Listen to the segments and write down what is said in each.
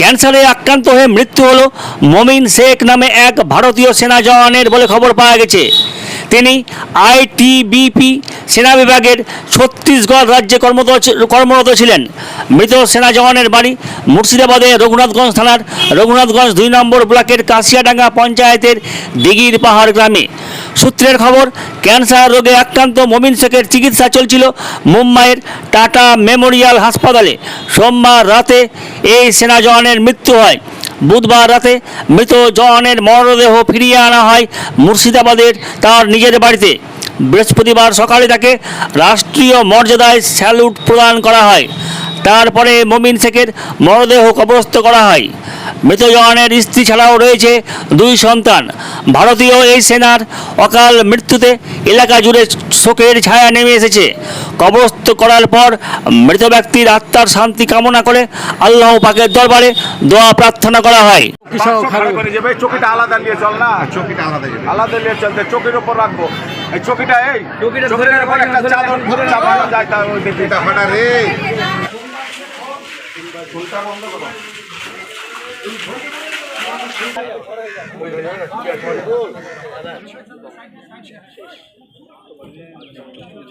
ক্যান্সারে আক্রান্ত হয়ে মৃত্যু হল। মমিন শেখ নামে এক ভারতীয় সেনা জওয়ানের বলে খবর পাওয়া গেছে। তিনি আইটিবিপি সেনা বিভাগের ছত্তিশগড় রাজ্যে কর্মরত কর্মরত ছিলেন। মৃত সেনা জওয়ানের বাড়ি মুর্শিদাবাদে রঘুনাথগঞ্জ থানার রঘুনাথগঞ্জ দুই নম্বর ব্লকের কাশিয়াডাঙ্গা পঞ্চায়েতের দিঘির পাহাড় গ্রামে। সূত্রের খবর, ক্যান্সার রোগে আক্রান্ত মমিন শেখের চিকিৎসা চলছিল মুম্বাইয়ের টাটা মেমোরিয়াল হাসপাতালে। সোমবার রাতে এই সেনা জওয়ানের মৃত্যু হয়। বুধবার রাতে মৃত জওয়ানের মরদেহ ফিরিয়ে আনা হয় মুর্শিদাবাদের তার নিজের বাড়িতে। বৃহস্পতিবার সকালে তাকে রাষ্ট্রীয় মর্যাদায় স্যালুট প্রদান করা হয়। তারপরে মমিন শেখের মরদেহ কবরস্থ করা হয়। মৃত জওয়ানের স্ত্রী ছাড়াও রয়েছে দুই সন্তান। ভারতীয় এই সেনার অকাল মৃত্যুতে এলাকা জুড়ে শোকের ছায়া নেমে এসেছে। কবরস্থ করার পর মৃত ব্যক্তির আত্মার শান্তি কামনা করে আল্লাহ পাকের দরবারে দোয়া প্রার্থনা করা হয়। চকিটা আলাদা নিয়ে চল না। চৌকিটা আলাদা আলাদা নিয়ে চলতে চকির উপর রাখব। এই চকিটা এই চকিটার উপর একটা চাদর ধরে চাপানো যায় তার ওই দিকে ফাটা রে। বন্ধ করে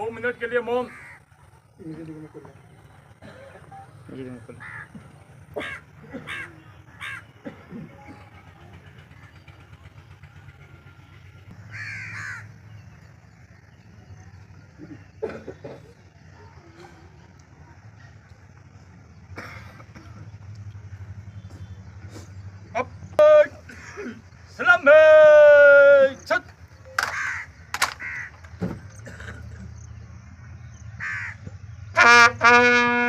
दो मिनट के लिए मौन। Música